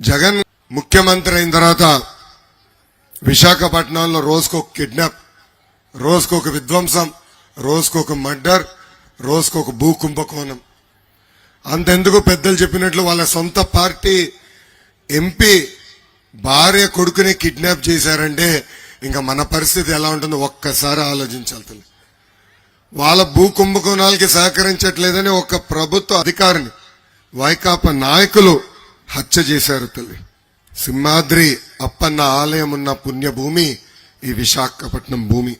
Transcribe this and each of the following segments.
జగన్ ముఖ్యమంత్రి అయిన తర్వాత విశాఖపట్నంలో రోజుకొక కిడ్నాప్ రోజుకొక విధ్వంసం రోజుకొక మర్డర్ రోజుకొక భూ కుంభకోణం. అంతెందుకు పెద్దలు చెప్పినట్లు వాళ్ళ సొంత పార్టీ ఎంపీ భార్య కొడుకుని కిడ్నాప్ చేశారంటే ఇంకా మన పరిస్థితి ఎలా ఉంటుందో ఒక్కసారి ఆలోచించాలి వాళ్ళ భూ కుంభకోణాలకి సహకరించట్లేదని ఒక ప్రభుత్వ అధికారిని వైకాపా నాయకులు హత్య చేశారు తల్లి. సింహాద్రి అప్పన్న ఆలయం ఉన్న పుణ్యభూమి ఈ విశాఖపట్నం భూమి.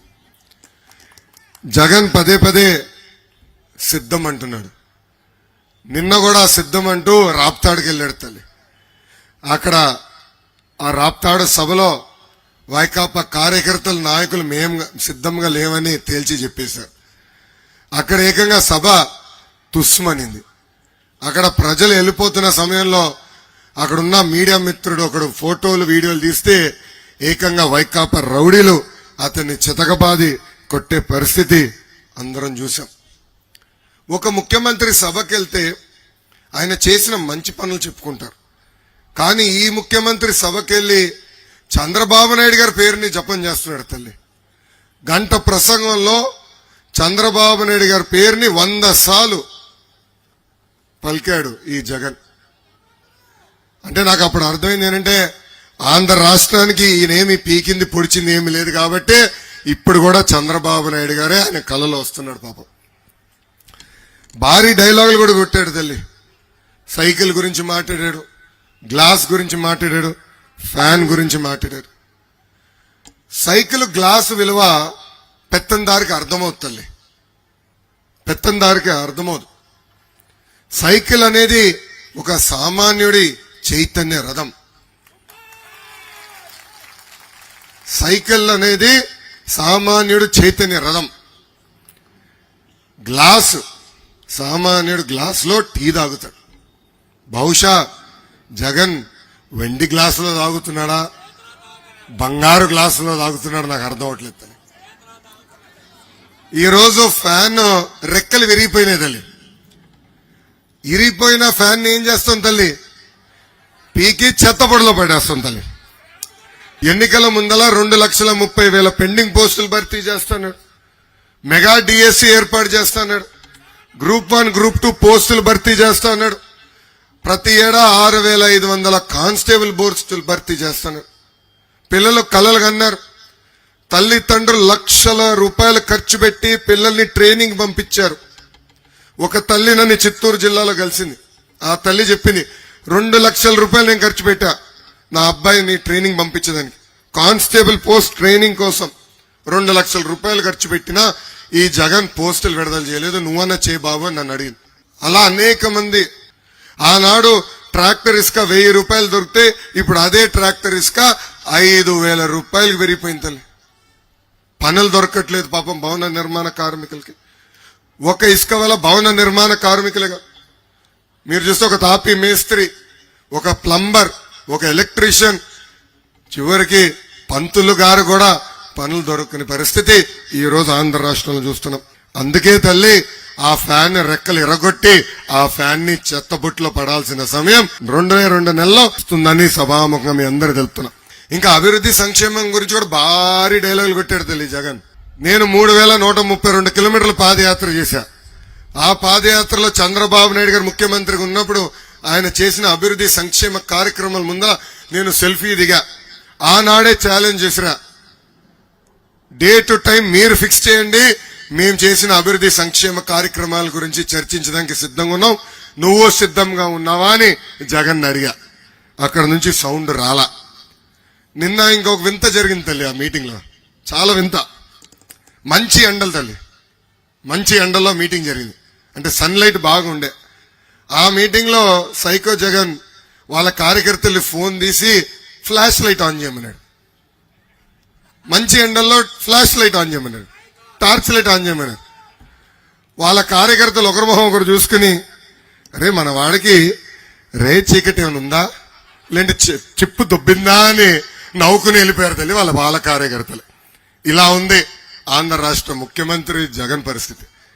జగన్ పదే పదే సిద్ధం అంటున్నాడు నిన్న కూడా సిద్ధం అంటూ రాప్తాడుకి వెళ్ళాడు తల్లి. అక్కడ ఆ రాప్తాడు సభలో వైకాపా కార్యకర్తలు నాయకులు మేం సిద్ధంగా లేవని తేల్చి చెప్పేశారు. అక్కడ ఏకంగా సభ తుస్మనింది. అక్కడ ప్రజలు వెళ్ళిపోతున్న సమయంలో అక్కడున్న మీడియా మిత్రుడు ఒకడు ఫోటోలు వీడియోలు తీస్తే ఏకంగా వైకాపా రౌడీలు అతన్ని చితకబాది కొట్టే పరిస్థితి అందరం చూసాం ఒక ముఖ్యమంత్రి సభకి వెళ్తే ఆయన చేసిన మంచి పనులు చెప్పుకుంటారు. కానీ ఈ ముఖ్యమంత్రి సభకెళ్ళి చంద్రబాబు నాయుడు గారి పేరుని జపం చేస్తున్నాడు తల్లి. గంట ప్రసంగంలో చంద్రబాబు నాయుడు గారి పేరుని వంద సార్లు పలికాడు ఈ జగన్. అంటే నాకు అప్పుడు అర్థమైంది ఏంటంటే ఆంధ్ర రాష్ట్రానికి ఈయనేమి పీకింది పొడిచింది ఏమి లేదు కాబట్టి ఇప్పుడు కూడా చంద్రబాబు నాయుడు గారే ఆయన కళలో వస్తున్నాడు పాపం. భారీ డైలాగులు కూడా కొట్టాడు తల్లి. సైకిల్ గురించి మాట్లాడాడు గ్లాస్ గురించి మాట్లాడాడు ఫ్యాన్ గురించి మాట్లాడాడు. సైకిల్ గ్లాస్ విలువ పెత్తందారికి అర్థమవుతుంది తల్లి. పెత్తందారికి అర్థమవుతుంది. సైకిల్ అనేది ఒక సామాన్యుడి చైతన్య రథం. సైకిల్ అనేది సామాన్యుడు చైతన్య రథం. గ్లాసు సామాన్యుడు గ్లాసులో టీ తాగుతాడు. బహుశా జగన్ వెండి గ్లాసులో తాగుతున్నాడా? బంగారు గ్లాసులో తాగుతున్నాడు నాకు అర్థం అవట్లేదు తల్లి. ఈరోజు ఫ్యాన్ రెక్కలు విరిగిపోయినాయి తల్లి. ఇరిగిపోయిన ఫ్యాన్ ఏం చేస్తాం తల్లి? పీకి చెత్తపొడిలో పడేస్తాం తల్లి. ఎన్నికల ముందల రెండు లక్షల ముప్పై వేల పెండింగ్ పోస్టులు భర్తీ చేస్తున్నాడు. మెగా డిఎస్సి ఏర్పాటు చేస్తున్నాడు. గ్రూప్ వన్ గ్రూప్ టూ పోస్టులు భర్తీ చేస్తున్నాడు. ప్రతి ఏడా ఆరు వేల ఐదు వందల కానిస్టేబుల్ పోస్టులు భర్తీ చేస్తున్నాడు. పిల్లలు కలలు కన్నారు. తల్లిదండ్రులు లక్షల రూపాయలు ఖర్చు పెట్టి పిల్లల్ని ట్రైనింగ్ పంపించారు. ఒక తల్లి నన్ను చిత్తూరు జిల్లాలో కలిసింది. ఆ తల్లి చెప్పింది రెండు లక్షల రూపాయలు నేను ఖర్చు పెట్టా. నా అబ్బాయిని ట్రైనింగ్ పంపించడానికి కానిస్టేబుల్ పోస్ట్ ట్రైనింగ్ కోసం రెండు లక్షల రూపాయలు ఖర్చు పెట్టినా ఈ జగన్ పోస్టులు విడుదల చేయలేదు. నువ్వన్నా చే బాబు అని నన్ను అడిగింది. అలా అనేక మంది. ఆనాడు ట్రాక్టర్ ఇసుక వెయ్యి రూపాయలు దొరికితే ఇప్పుడు అదే ట్రాక్టర్ ఇసుక ఐదు వేల రూపాయలకు పెరిగిపోయింది తల్లి. పనులు దొరకట్లేదు పాపం భవన నిర్మాణ కార్మికులకి. ఒక ఇసుక వల్ల భవన నిర్మాణ కార్మికులుగా మీరు చూస్తే ఒక తాపి మేస్త్రి ఒక ప్లంబర్ ఒక ఎలక్ట్రీషియన్. చివరికి పంతులు గారు కూడా పనులు దొరకని పరిస్థితి ఈ రోజు ఆంధ్ర రాష్ట్రంలో చూస్తున్నాం. అందుకే తల్లి ఆ ఫ్యాన్ రెక్కలు ఎరగొట్టి ఆ ఫ్యాన్ని చెత్తబుట్లో పడాల్సిన సమయం రెండే రెండు నెలల్లో వస్తుందని సభాముఖంగా మీ అందరు తెలుపుతున్నాం. ఇంకా అభివృద్ధి సంక్షేమం గురించి కూడా భారీ డైలాగులు కొట్టాడు తల్లి జగన్. నేను మూడు వేల నూట ముప్పై రెండు కిలోమీటర్ల పాదయాత్ర చేశా. ఆ పాదయాత్రలో చంద్రబాబు నాయుడు గారు ముఖ్యమంత్రిగా ఉన్నప్పుడు ఆయన చేసిన అభివృద్ధి సంక్షేమ కార్యక్రమాల ముందర నేను సెల్ఫీ దిగా. ఆనాడే ఛాలెంజ్ చేసిరా. డే టు టైం మీరు ఫిక్స్ చేయండి. మేము చేసిన అభివృద్ధి సంక్షేమ కార్యక్రమాల గురించి చర్చించడానికి సిద్ధంగా ఉన్నాం. నువ్వు సిద్ధంగా ఉన్నావా అని జగన్ అడిగా. అక్కడ నుంచి సౌండ్ రాలా. నిన్న ఇంకొక వింత జరిగింది తల్లి ఆ మీటింగ్లో చాలా వింత. మంచి ఎండలు తల్లి. మంచి ఎండల్లో మీటింగ్ జరిగింది. అంటే సన్లైట్ బాగుండే. ఆ మీటింగ్లో సైకో జగన్ వాళ్ళ కార్యకర్తలు ఫోన్ తీసి ఫ్లాష్ లైట్ ఆన్ చేయమన్నాడు. మంచి ఎండల్లో ఫ్లాష్ లైట్ ఆన్ చేయమన్నాడు. టార్చ్ లైట్ ఆన్ చేయమన్నాడు. వాళ్ళ కార్యకర్తలు ఒకరి మొహం ఒకరు చూసుకుని అరే మన వాడికి రే చీకటి ఏమైనా ఉందా? లేదంటే చిప్పు దొబ్బిందా అని నవ్వుకుని వెళ్ళిపోయారు తల్లి వాళ్ళ బాల కార్యకర్తలు. ఇలా ఉంది ఆంధ్ర రాష్ట్ర ముఖ్యమంత్రి జగన్ పరిస్థితి.